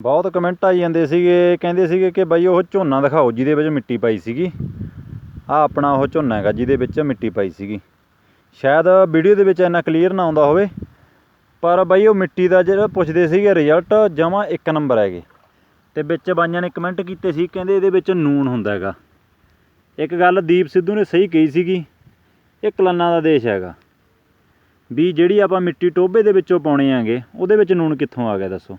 ਬਹੁਤ ਕਮੈਂਟ ਆਈ ਜਾਂਦੇ ਸੀਗੇ, ਕਹਿੰਦੇ ਸੀਗੇ ਕਿ ਬਾਈ ਉਹ ਝੋਨਾ ਦਿਖਾਓ ਜਿਹਦੇ ਵਿੱਚ ਮਿੱਟੀ ਪਾਈ ਸੀਗੀ। ਆ ਆਪਣਾ ਉਹ ਝੋਨਾ ਹੈਗਾ ਜਿਹਦੇ ਵਿੱਚ ਮਿੱਟੀ ਪਾਈ ਸੀਗੀ। ਸ਼ਾਇਦ ਵੀਡੀਓ ਦੇ ਵਿੱਚ ਇੰਨਾ ਕਲੀਅਰ ਨਾ ਆਉਂਦਾ ਹੋਵੇ, ਪਰ ਬਾਈ ਉਹ ਮਿੱਟੀ ਦਾ ਜਿਹੜਾ ਪੁੱਛਦੇ ਸੀਗੇ ਰਿਜ਼ਲਟ ਜਮਾ ਇੱਕ ਨੰਬਰ ਹੈਗੇ। ਤੇ ਵਿੱਚ ਬਾਈਆਂ ਨੇ ਕਮੈਂਟ ਕੀਤੇ ਸੀ, ਕਹਿੰਦੇ ਇਹਦੇ ਵਿੱਚ ਨੂਨ ਹੁੰਦਾ ਹੈਗਾ। ਇੱਕ ਗੱਲ ਦੀਪ ਸਿੱਧੂ ਨੇ ਸਹੀ ਕਹੀ ਸੀਗੀ, ਇਹ ਕਲੰਨਾਂ ਦਾ ਦੇਸ਼ ਹੈਗਾ। ਵੀ ਜਿਹੜੀ ਆਪਾਂ ਮਿੱਟੀ ਟੋਬੇ ਦੇ ਵਿੱਚੋਂ ਪਾਉਣੇ ਆਂਗੇ ਉਹਦੇ ਵਿੱਚ ਨੂਨ ਕਿੱਥੋਂ ਆ ਗਿਆ ਦੱਸੋ।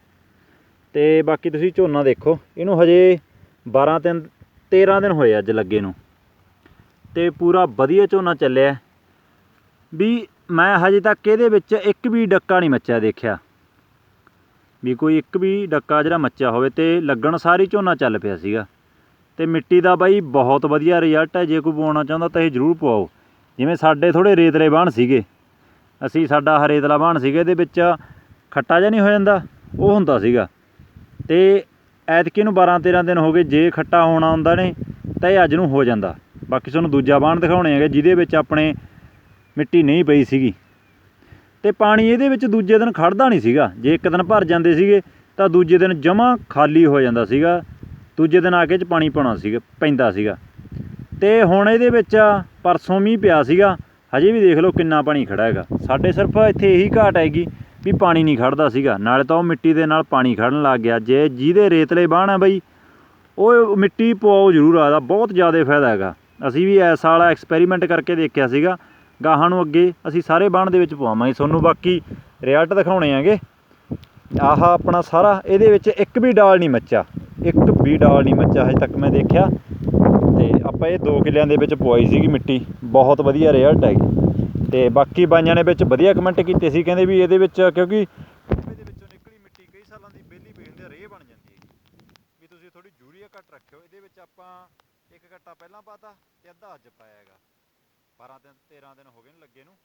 ਅਤੇ ਬਾਕੀ ਤੁਸੀਂ ਝੋਨਾ ਦੇਖੋ, ਇਹਨੂੰ ਹਜੇ 12 ਦਿਨ 13 ਦਿਨ ਹੋਏ ਅੱਜ ਲੱਗੇ ਨੂੰ। ਅਤੇ ਪੂਰਾ ਵਧੀਆ ਝੋਨਾ ਚੱਲਿਆ। ਵੀ ਮੈਂ ਹਜੇ ਤੱਕ ਇਹਦੇ ਵਿੱਚ ਇੱਕ ਵੀ ਡੱਕਾ ਨਹੀਂ ਮੱਚਿਆ ਦੇਖਿਆ। ਵੀ ਕੋਈ ਇੱਕ ਵੀ ਡੱਕਾ ਜਿਹੜਾ ਮੱਚਿਆ ਹੋਵੇ ਤੇ ਲੱਗਣ ਸਾਰੀ ਝੋਨਾ ਚੱਲ ਪਿਆ ਸੀਗਾ। ਤੇ ਮਿੱਟੀ ਦਾ ਬਾਈ ਬਹੁਤ ਵਧੀਆ ਰਿਜ਼ਲਟ ਹੈ, ਜੇ ਕੋਈ ਪਵਾਉਣਾ ਚਾਹੁੰਦਾ ਤਾਂ ਇਹ ਜ਼ਰੂਰ ਪਵਾਓ। ਜਿਵੇਂ ਸਾਡੇ ਥੋੜੇ ਰੇਤਲੇ ਬਾਣ ਸੀਗੇ। ਅਸੀਂ ਸਾਡਾ ਹਰੇਤਲਾ ਬਾਣ ਸੀਗਾ, ਇਹਦੇ ਵਿੱਚ ਖੱਟਾ ਜਿਹਾ ਨਹੀਂ ਹੋ ਜਾਂਦਾ, ਉਹ ਹੁੰਦਾ ਸੀਗਾ। ਅਤੇ ਐਤਕੀ ਨੂੰ 12 13 ਦਿਨ ਹੋ ਗਏ ਜੇ ਖੱਟਾ ਹੋਣਾ ਹੁੰਦਾ ਨੇ, ਤਾਂ ਇਹ ਅੱਜ ਨੂੰ ਹੋ ਜਾਂਦਾ। ਬਾਕੀ ਤੁਹਾਨੂੰ ਦੂਜਾ ਬਾਣ ਦਿਖਾਉਣੇ ਹੈਗੇ, ਜਿਹਦੇ ਵਿੱਚ ਆਪਣੇ ਮਿੱਟੀ ਨਹੀਂ ਪਈ ਸੀਗੀ। ਅਤੇ ਪਾਣੀ ਇਹਦੇ ਵਿੱਚ ਦੂਜੇ ਦਿਨ ਖੜਦਾ ਨਹੀਂ ਸੀਗਾ। ਜੇ ਇੱਕ ਦਿਨ ਭਰ ਜਾਂਦੇ ਸੀਗੇ, ਤਾਂ ਦੂਜੇ ਦਿਨ ਜਮਾ ਖਾਲੀ ਹੋ ਜਾਂਦਾ ਸੀਗਾ। ਦੂਜੇ ਦਿਨ ਆ ਕੇ ਚ ਪਾਣੀ ਪਾਉਣਾ ਸੀਗਾ, ਪੈਂਦਾ ਸੀਗਾ। ਅਤੇ ਹੁਣ ਇਹਦੇ ਵਿੱਚ ਪਰਸੋਂ ਮੀਂਹ ਪਿਆ ਸੀਗਾ। ਹਜੇ ਵੀ ਦੇਖ ਲਓ ਕਿੰਨਾ ਪਾਣੀ ਖੜਾ ਹੈਗਾ। ਸਾਡੇ ਸਿਰਫ ਇੱਥੇ ਇਹੀ ਘਾਟ ਹੈਗੀ। ਵੀ ਪਾਣੀ ਨਹੀਂ ਖੜਦਾ ਸੀਗਾ। ਨਾਲੇ ਤਾਂ ਉਹ ਮਿੱਟੀ ਦੇ ਨਾਲ ਪਾਣੀ ਖੜਨ ਲੱਗ ਗਿਆ। ਜੇ ਜਿਹਦੇ ਰੇਤਲੇ ਬਾਣ ਆ ਬਈ, ਉਹ ਮਿੱਟੀ ਪਵਾਓ ਜ਼ਰੂਰ ਆਦਾ ਬਹੁਤ ਜ਼ਿਆਦਾ ਫਾਇਦਾ ਹੈਗਾ। ਅਸੀਂ ਵੀ ਇਸ ਸਾਲ ਐਕਸਪੈਰੀਮੈਂਟ ਕਰਕੇ ਦੇਖਿਆ ਸੀਗਾ। ਗਾਹਾਂ ਨੂੰ ਅੱਗੇ ਅਸੀਂ ਸਾਰੇ ਬਾਣ ਦੇ ਵਿੱਚ ਪਵਾਵਾਂਗੇ। ਤੁਹਾਨੂੰ ਬਾਕੀ ਰਿਜ਼ਲਟ ਦਿਖਾਉਣੇ ਆਂਗੇ। ਆਹ ਆਪਣਾ ਸਾਰਾ, ਇਹਦੇ ਵਿੱਚ ਇੱਕ ਵੀ ਡਾਲ ਨਹੀਂ ਮੱਚਾ ਇੱਕ ਵੀ ਡਾਲ ਨਹੀਂ ਮੱਚਾ ਹਜੇ ਤੱਕ ਮੈਂ ਦੇਖਿਆ। ਤੇ ਆਪਾਂ ਇਹ 2 ਕਿੱਲਿਆਂ ਦੇ ਵਿੱਚ ਪਵਾਈ ਸੀਗੀ ਮਿੱਟੀ। ਬਹੁਤ ਵਧੀਆ ਰਿਜ਼ਲਟ ਹੈਗੀ। ਤੇ ਬਾਕੀ ਬਾਈਆਂ ਨੇ ਵਿੱਚ ਵਧੀਆ ਕਮੈਂਟ ਕੀਤੇ ਸੀ, ਕਹਿੰਦੇ ਵੀ ਇਹਦੇ ਵਿੱਚ ਕਿਉਂਕਿ ਟੋਬੇ ਦੇ ਵਿੱਚੋਂ ਨਿਕਲੀ ਮਿੱਟੀ ਕਈ ਸਾਲਾਂ ਦੀ ਬੇਲੀ ਪਈ ਰੇਹ ਬਣ ਜਾਂਦੀ ਹੈ ਵੀ ਤੁਸੀਂ ਥੋੜੀ ਯੂਰੀਆ ਘੱਟ ਰੱਖਿਓ, ਇਹਦੇ ਵਿੱਚ ਆਪਾਂ ਇੱਕ ਘੱਟਾ ਪਹਿਲਾਂ ਪਾਤਾ ਤੇ ਅੱਧਾ ਅੱਜ ਪਾਇਆ ਹੈਗਾ। 12 ਦਿਨ 13 ਦਿਨ ਹੋ ਗਏ ਨੇ ਲੱਗੇ ਨੂੰ,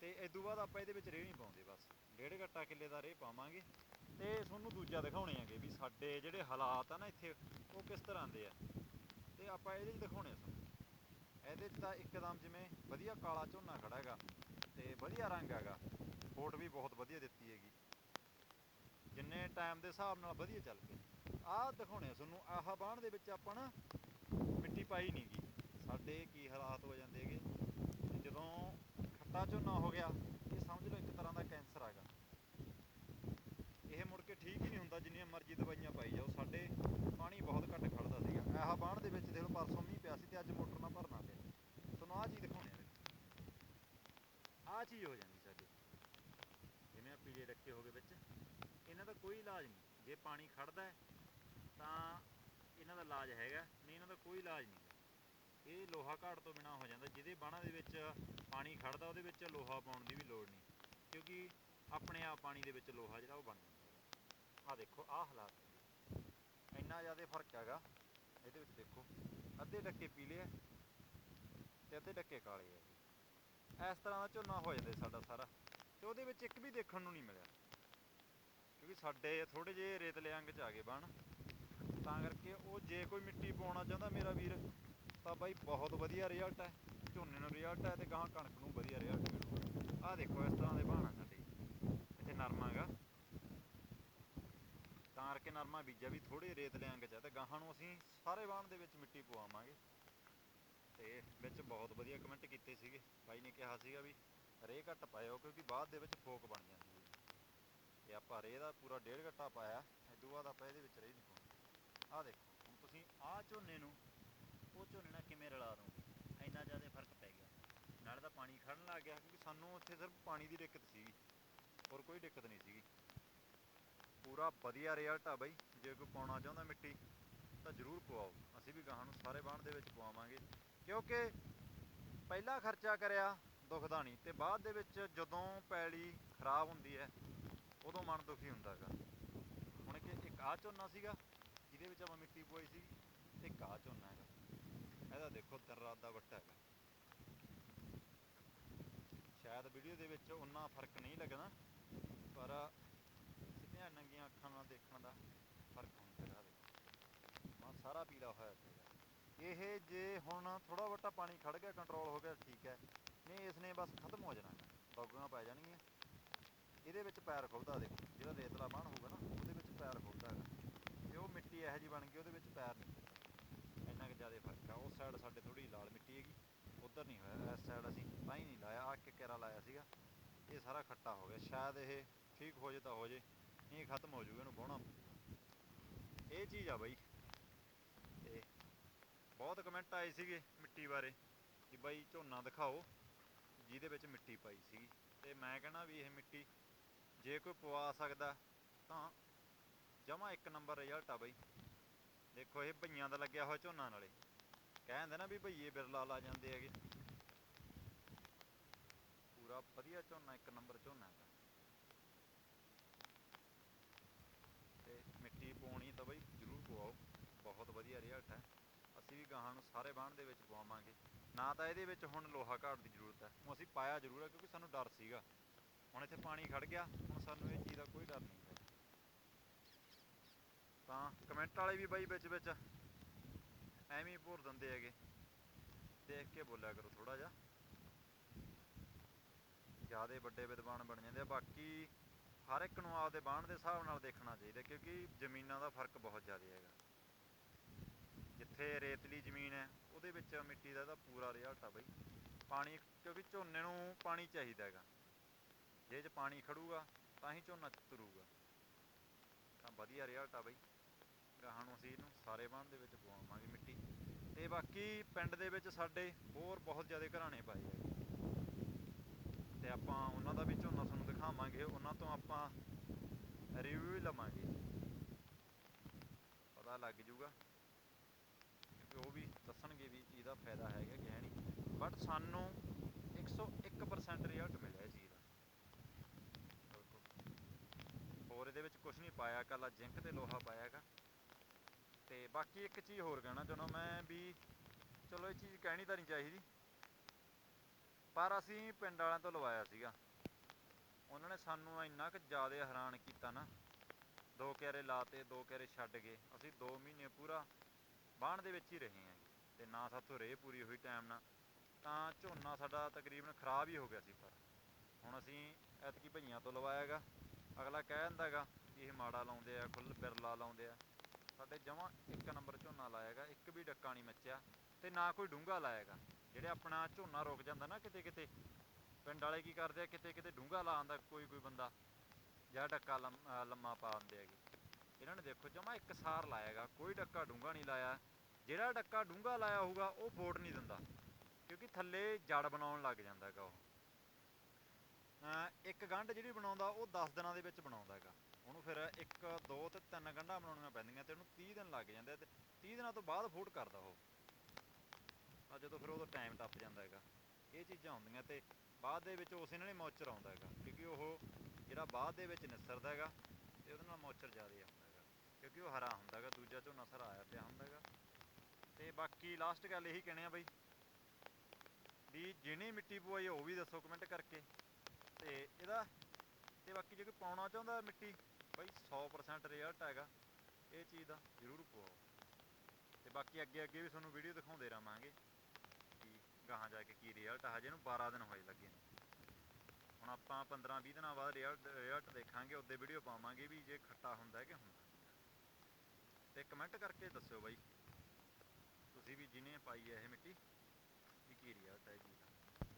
ਤੇ ਇਸ ਤੋਂ ਬਾਅਦ ਆਪਾਂ ਇਹਦੇ ਵਿੱਚ ਰੇਹ ਨਹੀਂ ਪਾਉਂਦੇ ਬਸ। ਡੇਢ ਘੱਟਾ ਕਿੱਲੇ ਦਾ ਰੇਹ ਪਾਵਾਂਗੇ ਤੇ ਤੁਹਾਨੂੰ ਦੂਜਾ ਦਿਖਾਉਣੇ ਆਂਗੇ ਵੀ ਸਾਡੇ ਜਿਹੜੇ ਹਾਲਾਤ ਆ ਨਾ ਇੱਥੇ, ਉਹ ਕਿਸ ਤਰ੍ਹਾਂ ਦੇ ਆ। ਤੇ ਆਪਾਂ ਇਹਦੇ 'ਚ ਦਿਖਾਉਣੇ ਆ ਸਾਨੂੰ ਇਹਦੇ 'ਚ ਤਾਂ ਇੱਕਦਮ ਜਿਵੇਂ ਵਧੀਆ ਕਾਲਾ ਝੋਨਾ ਖੜਾ ਹੈਗਾ ਤੇ ਵਧੀਆ ਰੰਗ ਹੈਗਾ। ਫੋਟ ਵੀ ਬਹੁਤ ਵਧੀਆ ਦਿੱਤੀ ਹੈਗੀ। ਜਿੰਨੇ ਟਾਈਮ ਦੇ ਹਿਸਾਬ ਨਾਲ ਵਧੀਆ ਚੱਲ ਪਈ ਆਹ ਦਿਖਾਉਣੇ ਆ ਤੁਹਾਨੂੰ, ਆਹ ਬਾਣ ਦੇ ਵਿੱਚ ਆਪਾਂ ਨਾ ਮਿੱਟੀ ਪਾਈ ਨਹੀਂ ਗੀ। ਸਾਡੇ ਕੀ ਹਾਲਾਤ ਹੋ ਜਾਂਦੇ ਹੈਗੇ। ਜਦੋਂ ਖੱਟਾ ਝੋਨਾ ਹੋ ਗਿਆ, ਇਹ ਸਮਝ ਲਓ ਇੱਕ ਤਰ੍ਹਾਂ ਦਾ ਕੈਂਸਰ ਹੈਗਾ। ਇਹ ਮੁੜ ਕੇ ਠੀਕ ਹੀ ਨਹੀਂ ਹੁੰਦਾ, ਜਿੰਨੀਆਂ ਮਰਜ਼ੀ ਦਵਾਈਆਂ ਪਾਈ ਜਾਓ। ਸਾਡੇ ਪਾਣੀ ਬਹੁਤ ਘੱਟ ਖੜਦਾ ਸੀਗਾ। ਆਹ ਬਾਣ ਦੇ ਵਿੱਚ ਦੇਖੋ ਪਰਸੋਂ ਮੀਂਹ ਪਿਆ ਸੀ ਤੇ ਅੱਜ ਮੋਟਰ ਨਾਲ ਭਰਨਾ ਪਿਆ ਤੁਹਾਨੂੰ ਆਹ ਚੀਜ਼ ਦਿਖਾਉਣੀ ਆ ਆਹ ਚੀਜ਼ ਹੋ ਜਾਂਦੀ ਸਾਡੇ। ਜਿਵੇਂ ਆ ਪੀਲੇ ਰੱਖੇ ਹੋਗੇ ਵਿੱਚ, ਇਹਨਾਂ ਦਾ ਕੋਈ ਇਲਾਜ ਨਹੀਂ। ਜੇ ਪਾਣੀ ਖੜਦਾ ਹੈ, ਤਾਂ ਇਹਨਾਂ ਦਾ ਇਲਾਜ ਹੈਗਾ। ਨਹੀਂ, ਇਹਨਾਂ ਦਾ ਕੋਈ ਇਲਾਜ ਨਹੀਂ ਇਹ ਲੋਹਾ ਘਾਟ ਤੋਂ ਬਿਨਾ ਹੋ ਜਾਂਦਾ। ਜਿਹਦੇ ਬਾਣਾ ਦੇ ਵਿੱਚ ਪਾਣੀ ਖੜਦਾ, ਉਹਦੇ ਵਿੱਚ ਲੋਹਾ ਪਾਉਣ ਦੀ ਵੀ ਲੋੜ ਨਹੀਂ। ਕਿਉਂਕਿ ਆਪਣੇ ਆਪ ਪਾਣੀ ਦੇ ਵਿੱਚ ਲੋਹਾ ਜਿਹੜਾ ਉਹ ਬਣ ਜਾਂਦਾ ਆ ਦੇਖੋ, ਆਹ ਹਾਲਾਤ ਇੰਨਾ ਜ਼ਿਆਦਾ ਫ਼ਰਕ ਹੈਗਾ। ਇਹਦੇ ਵਿੱਚ ਦੇਖੋ, ਅੱਧੇ ਡੱਕੇ ਪੀਲੇ ਆ ਤੇ ਅੱਧੇ ਡੱਕੇ ਕਾਲੇ ਆ। ਇਸ ਤਰ੍ਹਾਂ ਦਾ ਝੋਨਾ ਹੋ ਜਾਂਦਾ ਸਾਡਾ ਸਾਰਾ। ਤੇ ਉਹਦੇ ਵਿੱਚ ਇੱਕ ਵੀ ਦੇਖਣ ਨੂੰ ਨਹੀਂ ਮਿਲਿਆ। ਕਿਉਂਕਿ ਸਾਡੇ ਥੋੜੇ ਜਿਹੇ ਰੇਤਲੇ ਅੰਗ ਚ ਆ ਗਏ ਬਣ। ਤਾਂ ਕਰਕੇ ਉਹ ਜੇ ਕੋਈ ਮਿੱਟੀ ਪਾਉਣਾ ਚਾਹੁੰਦਾ ਮੇਰਾ ਵੀਰ, ਤਾਂ ਬਾਈ ਬਹੁਤ ਵਧੀਆ ਰਿਜ਼ਲਟ ਹੈ। ਝੋਨੇ ਨੂੰ ਰਿਜ਼ਲਟ ਹੈ ਤੇ ਗਾਹਾਂ ਕਣਕ ਨੂੰ ਵਧੀਆ ਰਿਜ਼ਲਟ ਮਿਲੂਗਾ ਆਹ ਦੇਖੋ ਇਸ ਤਰ੍ਹਾਂ ਦੇ ਬਾਣਾ ਸਾਡੇ। ਇੱਥੇ ਨਰਮਾ ਹੈਗਾ ਤਾਂ ਕਰਕੇ ਨਰਮਾ ਬੀਜਿਆ ਵੀ ਥੋੜੇ ਰੇਤਲੇ ਅੰਗ ਚ ਤੇ ਗਾਹਾਂ ਨੂੰ ਅਸੀਂ ਸਾਰੇ ਬਾਣ ਦੇ ਵਿੱਚ ਮਿੱਟੀ ਪਵਾਵਾਂਗੇ। ਤੇ ਵਿੱਚ ਬਹੁਤ ਵਧੀਆ ਕਮੈਂਟ ਕੀਤੇ ਸੀਗੇ। ਬਾਈ ਨੇ ਕਿਹਾ ਸੀਗਾ ਵੀ ਰੇ ਘੱਟ ਪਾਇਓ ਕਿਉਂਕਿ ਬਾਅਦ ਦੇ ਵਿੱਚ ਫੋਕ ਬਣ ਜਾਂਦੀ ਹੈ। ਤੇ ਆਪਾਂ ਰੇ ਦਾ ਪੂਰਾ ਡੇਢ ਘੱਟਾ ਪਾਇਆ ਇਦੋਂ ਬਾਅਦ ਆਪਾਂ ਇਹਦੇ ਵਿੱਚ ਰੇ ਨਹੀਂ ਪਾਉਣੀ ਆਹ ਦੇਖੋ, ਹੁਣ ਤੁਸੀਂ ਆਹ ਝੋਨੇ ਨੂੰ, ਉਹ ਝੋਨੇ ਨਾਲ ਕਿਵੇਂ ਰਲਾ ਦੋਗੇ? ਇੰਨਾ ਜ਼ਿਆਦਾ ਫ਼ਰਕ ਪੈ ਗਿਆ। ਨਾਲੇ ਤਾਂ ਪਾਣੀ ਖੜਨ ਲੱਗ ਗਿਆ ਕਿਉਂਕਿ ਸਾਨੂੰ ਉੱਥੇ ਸਿਰਫ ਪਾਣੀ ਦੀ ਦਿੱਕਤ ਸੀਗੀ। ਹੋਰ ਕੋਈ ਦਿੱਕਤ ਨਹੀਂ ਸੀਗੀ। ਪੂਰਾ ਵਧੀਆ ਰਿਜ਼ਲਟ ਆ ਬਾਈ। ਜੇ ਕੋਈ ਪਾਉਣਾ ਚਾਹੁੰਦਾ ਮਿੱਟੀ, ਤਾਂ ਜ਼ਰੂਰ ਪਵਾਓ। ਅਸੀਂ ਵੀ ਗਾਹਾਂ ਨੂੰ ਸਾਰੇ ਬਾਣ ਦੇ ਵਿੱਚ ਪਵਾਵਾਂਗੇ। ਕਿਉਂਕਿ ਪਹਿਲਾ ਖਰਚਾ ਕਰਿਆ ਦੁਖਦਾ ਨਹੀਂ ਤੇ ਬਾਅਦ ਦੇ ਵਿੱਚ ਜਦੋਂ ਪੈਲੀ ਖਰਾਬ ਹੁੰਦੀ ਹੈ, ਉਦੋਂ ਮਨ ਦੁਖੀ ਹੁੰਦਾ ਹੈਗਾ। ਹੁਣ ਕਿ ਇੱਕ ਆਹ ਝੋਨਾ ਸੀਗਾ, ਜਿਹਦੇ ਵਿੱਚ ਆਪਾਂ ਮਿੱਟੀ ਪੋਈ ਸੀ, ਇੱਕ ਆਹ ਝੋਨਾ ਹੈਗਾ। ਇਹਦਾ ਦੇਖੋ ਦਿਨ ਰਾਤ ਦਾ ਵੱਟਾ ਹੈਗਾ। ਸ਼ਾਇਦ ਵੀਡੀਓ ਦੇ ਵਿੱਚ ਉਨਾ ਫ਼ਰਕ ਨਹੀਂ ਲੱਗਦਾ ਪਰ ਸਿੱਧੀਆਂ ਨੰਗੀਆਂ ਅੱਖਾਂ ਨਾਲ ਦੇਖਣ ਦਾ ਫ਼ਰਕ ਹੁੰਦਾ ਹੈਗਾ। ਦੇਖੋ। ਸਾਰਾ ਪੀਲਾ ਹੋਇਆ ਪਿਆ ਇਹ ਜੇ ਹੁਣ ਥੋੜਾ ਬਹੁਤਾ ਪਾਣੀ ਖੜ ਗਿਆ ਕੰਟਰੋਲ ਹੋ ਗਿਆ, ਠੀਕ ਹੈ। ਨਹੀਂ ਇਸ ਨੇ ਬਸ ਖਤਮ ਹੋ ਜਾਣਾ। ਡੌਗਾਂ ਪੈ ਜਾਣਗੀਆਂ। ਇਹਦੇ ਵਿੱਚ ਪੈਰ ਖੁੱਲਦਾ ਦੇਖੋ, ਜਿਹੜਾ ਰੇਤਲਾ ਬਾਣ ਹੋਊਗਾ ਨਾ, ਉਹਦੇ ਵਿੱਚ ਪੈਰ ਖੁੱਲਦਾ ਹੈਗਾ। ਅਤੇ ਉਹ ਮਿੱਟੀ ਇਹੋ ਜਿਹੀ ਬਣ ਗਈ, ਉਹਦੇ ਵਿੱਚ ਪੈਰ ਨਹੀਂ ਇੰਨਾ ਕਿ ਜ਼ਿਆਦਾ ਫ਼ਰਕ ਆ। ਉਸ ਸਾਈਡ ਸਾਡੇ ਥੋੜੀ ਲਾਲ ਮਿੱਟੀ ਹੈਗੀ, ਉਧਰ ਨਹੀਂ ਹੋਇਆ। ਇਸ ਸਾਈਡ ਅਸੀਂ ਤਾਂ ਹੀ ਨਹੀਂ ਲਾਇਆ ਆ ਕੇ ਕੇਰਾ ਲਾਇਆ ਸੀਗਾ। ਇਹ ਸਾਰਾ ਖੱਟਾ ਹੋ ਗਿਆ। ਸ਼ਾਇਦ ਇਹ ਠੀਕ ਹੋ ਜੇ ਤਾਂ ਹੋ ਜੇ, ਨਹੀਂ ਇਹ ਖਤਮ ਹੋ ਜੂਗਾ, ਇਹਨੂੰ ਵਾਹੁਣਾ ਇਹ ਚੀਜ਼ ਆ ਬਾਈ। ਬਹੁਤ ਕਮੈਂਟ ਆਏ ਸੀਗੇ ਮਿੱਟੀ ਬਾਰੇ ਕਿ ਬਾਈ ਝੋਨਾ ਦਿਖਾਓ, ਜਿਹਦੇ ਵਿੱਚ ਮਿੱਟੀ ਪਾਈ ਸੀਗੀ। ਤੇ ਮੈਂ ਕਹਿੰਦਾ ਵੀ ਇਹ ਮਿੱਟੀ ਜੇ ਕੋਈ ਪਵਾ ਸਕਦਾ ਤਾਂ ਜਮਾ ਇੱਕ ਨੰਬਰ ਰਿਜ਼ਲਟ ਆ ਬਾਈ। ਦੇਖੋ ਇਹ ਭਈਆਂ ਦਾ ਲੱਗਿਆ ਹੋਇਆ ਝੋਨਾ ਨਾਲੇ। ਕਹਿੰਦੇ ਨਾ ਵੀ ਭਈਏ ਬਿਰਲਾ ਲਾ ਜਾਂਦੇ ਹੈਗੇ। ਪੂਰਾ ਵਧੀਆ ਝੋਨਾ, ਇੱਕ ਨੰਬਰ ਝੋਨਾ ਹੈ ਤੇ ਮਿੱਟੀ ਪਾਉਣੀ ਤਾਂ ਬਈ ਜ਼ਰੂਰ ਪਵਾਓ। ਬਹੁਤ ਵਧੀਆ ਰਿਜ਼ਲਟ ਅਸੀਂ ਵੀ ਗਾਹਾਂ ਨੂੰ ਸਾਰੇ ਬਾਣ ਦੇ ਵਿੱਚ ਪਵਾਵਾਂਗੇ। ਨਾ ਤਾਂ ਇਹਦੇ ਵਿੱਚ ਹੁਣ ਲੋਹਾ ਘਾਟ ਦੀ ਜ਼ਰੂਰਤ ਹੈ। ਹੁਣ ਅਸੀਂ ਪਾਇਆ ਜ਼ਰੂਰ ਹੈ ਕਿਉਂਕਿ ਸਾਨੂੰ ਡਰ ਸੀਗਾ। ਹੁਣ ਇੱਥੇ ਪਾਣੀ ਖੜ ਗਿਆ, ਹੁਣ ਸਾਨੂੰ ਇਹ ਚੀਜ਼ ਦਾ ਕੋਈ ਡਰ ਨਹੀਂ ਹੈ। ਤਾਂ ਕਮੈਂਟ ਵਾਲੇ ਵੀ ਬਾਈ ਵਿੱਚ ਵਿੱਚ ਐਵੇਂ ਭੁਰ ਦਿੰਦੇ ਹੈਗੇ। ਦੇਖ ਕੇ ਬੋਲਿਆ ਕਰੋ ਥੋੜਾ ਜਿਹਾ। ਜਿਆਦੇ ਵੱਡੇ ਵਿਦਵਾਨ ਬਣ ਜਾਂਦੇ ਆ, ਬਾਕੀ ਹਰ ਇੱਕ ਨੂੰ ਆਪਦੇ ਬਾਣ ਦੇ ਹਿਸਾਬ ਨਾਲ ਦੇਖਣਾ ਚਾਹੀਦਾ ਕਿਉਂਕਿ ਜ਼ਮੀਨਾਂ ਦਾ ਫ਼ਰਕ ਬਹੁਤ ਜ਼ਿਆਦਾ ਹੈਗਾ। ਜਿੱਥੇ ਰੇਤਲੀ ਜ਼ਮੀਨ ਹੈ, ਉਹਦੇ ਵਿੱਚ ਮਿੱਟੀ ਦਾ ਤਾਂ ਪੂਰਾ ਰਿਜ਼ਲਟ ਆ ਬਈ। ਪਾਣੀ ਕਿਉਂਕਿ ਝੋਨੇ ਨੂੰ ਪਾਣੀ ਚਾਹੀਦਾ ਹੈਗਾ। ਜੇ ਚ ਪਾਣੀ ਖੜੂਗਾ, ਤਾਂ ਹੀ ਝੋਨਾ ਤੁਰੂਗਾ। ਤਾਂ ਵਧੀਆ ਰਿਜ਼ਲਟ ਆ ਬਈ। ਗਾਹਾਂ ਨੂੰ ਅਸੀਂ ਇਹਨੂੰ ਸਾਰੇ ਬਾਣ ਦੇ ਵਿੱਚ ਪਵਾਵਾਂਗੇ ਮਿੱਟੀ। ਤੇ ਬਾਕੀ ਪਿੰਡ ਦੇ ਵਿੱਚ ਸਾਡੇ ਹੋਰ ਬਹੁਤ ਜ਼ਿਆਦਾ ਘਰਾਣੇ ਪਾਏ ਆ। ਤੇ ਆਪਾਂ ਉਹਨਾਂ ਦਾ ਵੀ ਝੋਨਾ ਤੁਹਾਨੂੰ ਦਿਖਾਵਾਂਗੇ, ਉਹਨਾਂ ਤੋਂ ਆਪਾਂ ਰਿਵਿਊ ਵੀ ਲਵਾਂਗੇ। ਪਤਾ ਲੱਗ ਜੂਗਾ। ਕਿਉਂਕਿ ਉਹ ਵੀ ਦੱਸਣਗੇ ਵੀ ਇਹਦਾ ਫਾਇਦਾ ਹੈਗਾ ਕਿ ਹੈ ਨਹੀਂ। ਬਟ ਸਾਨੂੰ 101% ਰਿਜ਼ਲਟ ਮਿਲਿਆ ਇਸ ਦਾ। ਹੋਰ ਇਹਦੇ ਵਿੱਚ ਕੁਝ ਨਹੀਂ ਪਾਇਆ ਕੱਲਾ ਜ਼ਿੰਕ ਤੇ ਲੋਹਾ ਪਾਇਆ ਤੇ ਬਾਕੀ ਇੱਕ ਚੀਜ਼ ਹੋਰ ਕਹਿਣਾ ਚਾਹੁੰਦਾ ਮੈਂ ਵੀ, ਚਲੋ ਇਹ ਚੀਜ਼ ਕਹਿਣੀ ਤਾਂ ਨਹੀਂ ਚਾਹੀਦੀ। ਪਰ ਅਸੀਂ ਪਿੰਡ ਵਾਲਿਆਂ ਤੋਂ ਲਵਾਇਆ ਸੀਗਾ। ਉਹਨਾਂ ਨੇ ਸਾਨੂੰ ਇੰਨਾ ਕੁ ਜ਼ਿਆਦਾ ਹੈਰਾਨ ਕੀਤਾ ਨਾ। ਦੋ ਕਿਆਰੇ ਲਾਤੇ, ਦੋ ਕਿਆਰੇ ਛੱਡ ਗਏ। ਅਸੀਂ 2 ਮਹੀਨੇ ਪੂਰਾ ਬਾਣ ਦੇ ਵਿੱਚ ਹੀ ਰਹੇ ਹਾਂ ਤੇ ਨਾ ਸਾਥੋਂ ਰੇ ਪੂਰੀ ਹੋਈ ਟਾਈਮ ਨਾਲ, ਤਾਂ ਝੋਨਾ ਸਾਡਾ ਤਕਰੀਬਨ ਖਰਾਬ ਹੀ ਹੋ ਗਿਆ ਸੀ ਪਰ। ਹੁਣ ਅਸੀਂ ਐਤਕੀ ਭਈਆਂ ਤੋਂ ਲਵਾਇਆਗਾ। ਅਗਲਾ ਕਹਿ ਦਿੰਦਾ ਗਾ ਕਿ ਇਹ ਮਾੜਾ ਲਾਉਂਦੇ ਆ ਖੁੱਲ ਬਿਰਲਾ ਲਾਉਂਦੇ ਆ। ਸਾਡੇ ਜਮਾਂ ਇੱਕ ਨੰਬਰ ਝੋਨਾ ਲਾਇਆਗਾ, ਇੱਕ ਵੀ ਡੱਕਾ ਨਹੀਂ ਮੱਚਿਆ ਤੇ ਨਾ ਕੋਈ ਡੂੰਘਾ ਲਾਇਆਗਾ। ਜਿਹੜੇ ਆਪਣਾ ਝੋਨਾ ਰੁਕ ਜਾਂਦਾ ਨਾ ਕਿਤੇ ਕਿਤੇ, ਪਿੰਡ ਵਾਲੇ ਕੀ ਕਰਦੇ ਆ, ਕਿਤੇ ਕਿਤੇ ਡੂੰਘਾ ਲਾ ਆਂਦਾ ਕੋਈ ਕੋਈ ਬੰਦਾ। ਜਾਂ ਡੱਕਾ ਲੰਮ- ਲੰਮਾ ਪਾ ਦਿੰਦੇ ਹੈਗੇ। ਇਹਨਾਂ ਨੇ ਦੇਖੋ ਜਮਾ ਇੱਕ ਸਾਰ ਲਾਇਆਗਾ, ਕੋਈ ਡੱਕਾ ਡੂੰਘਾ ਨਹੀਂ ਲਾਇਆ। ਜਿਹੜਾ ਡੱਕਾ ਡੂੰਘਾ ਲਾਇਆ ਹੋਊਗਾ, ਉਹ ਫੋਟ ਨਹੀਂ ਦਿੰਦਾ, ਕਿਉਂਕਿ ਥੱਲੇ ਜੜ ਬਣਾਉਣ ਲੱਗ ਜਾਂਦਾ ਹੈਗਾ ਉਹ ਇੱਕ ਗੰਢ ਜਿਹੜੀ ਬਣਾਉਂਦਾ, ਉਹ 10 ਦਿਨਾਂ ਦੇ ਵਿੱਚ ਬਣਾਉਂਦਾ ਹੈਗਾ ਉਹਨੂੰ ਫਿਰ ਇੱਕ, ਦੋ ਤੇ ਤਿੰਨ ਗੰਢਾਂ ਬਣਾਉਣੀਆਂ ਪੈਂਦੀਆਂ ਤੇ ਉਹਨੂੰ 30 ਦਿਨ ਲੱਗ ਜਾਂਦੇ ਆ ਤੇ 30 ਦਿਨਾਂ ਤੋਂ ਬਾਅਦ ਫੋਟ ਕਰਦਾ ਉਹ। ਆ ਜਦੋਂ ਫਿਰ ਉਹਦਾ ਟਾਈਮ ਟੱਪ ਜਾਂਦਾ ਹੈਗਾ ਇਹ ਚੀਜ਼ਾਂ ਹੁੰਦੀਆਂ ਤੇ ਬਾਅਦ ਦੇ ਵਿੱਚ ਉਸੇ ਨਾਲ ਹੀ ਮੌਚਰ ਆਉਂਦਾ ਹੈਗਾ ਕਿਉਂਕਿ ਉਹ ਜਿਹੜਾ ਬਾਅਦ ਦੇ ਵਿੱਚ ਨਿਸਰਦਾ ਹੈਗਾ ਤੇ ਉਹਦੇ ਨਾਲ ਮੌਚਰ ਜ਼ਿਆਦਾ ਆਉਂਦਾ ਕਿਉਂਕਿ ਉਹ ਹਰਾ ਹੁੰਦਾ ਹੈਗਾ ਦੂਜਾ ਝੋਨਾ ਸਾਰਾ ਆਇਆ ਪਿਆ ਹੁੰਦਾ ਹੈਗਾ ਤੇ ਬਾਕੀ ਲਾਸਟ ਗੱਲ ਇਹੀ ਕਹਿਣੇ ਆ ਬਈ, ਵੀ ਜਿਹਨੇ ਮਿੱਟੀ ਪਵਾਈ ਉਹ ਵੀ ਦੱਸੋ ਕਮੈਂਟ ਕਰਕੇ। ਤੇ ਇਹਦਾ, ਤੇ ਬਾਕੀ ਜੇ ਕੋਈ ਪਾਉਣਾ ਚਾਹੁੰਦਾ ਮਿੱਟੀ, ਬਈ 100% ਰਿਜ਼ਲਟ ਹੈਗਾ, ਇਹ ਚੀਜ਼ ਦਾ ਜ਼ਰੂਰ ਪਵਾਓ। ਤੇ ਬਾਕੀ ਅੱਗੇ ਅੱਗੇ ਵੀ ਤੁਹਾਨੂੰ ਵੀਡੀਓ ਦਿਖਾਉਂਦੇ ਰਹਾਂਗੇ ਕਿ ਗਾਹਾਂ ਜਾ ਕੇ ਕੀ ਰਿਜ਼ਲਟ ਆ। ਹਜੇ ਨੂੰ 12 ਦਿਨ ਹੋਏ ਲੱਗੇ ਨੇ। ਹੁਣ ਆਪਾਂ 15 20 ਦਿਨਾਂ ਬਾਅਦ ਰਿਜ਼ਲਟ ਰਿਜ਼ਲਟ ਦੇਖਾਂਗੇ, ਉਹਦੇ ਵੀਡੀਓ ਪਾਵਾਂਗੇ ਵੀ ਜੇ ਖੱਟਾ ਹੁੰਦਾ ਕਿ ਹੁੰਦਾ। ਤੇ ਕਮੈਂਟ ਕਰਕੇ ਦੱਸਿਓ ਬਾਈ। ਤੁਸੀਂ ਵੀ ਜਿਹਨੇ ਪਾਈ ਹੈ ਇਹ ਮਿੱਟੀ, ਵੀ ਕੀ ਰਿਜ਼ਲਟ ਹੈ ਜੀ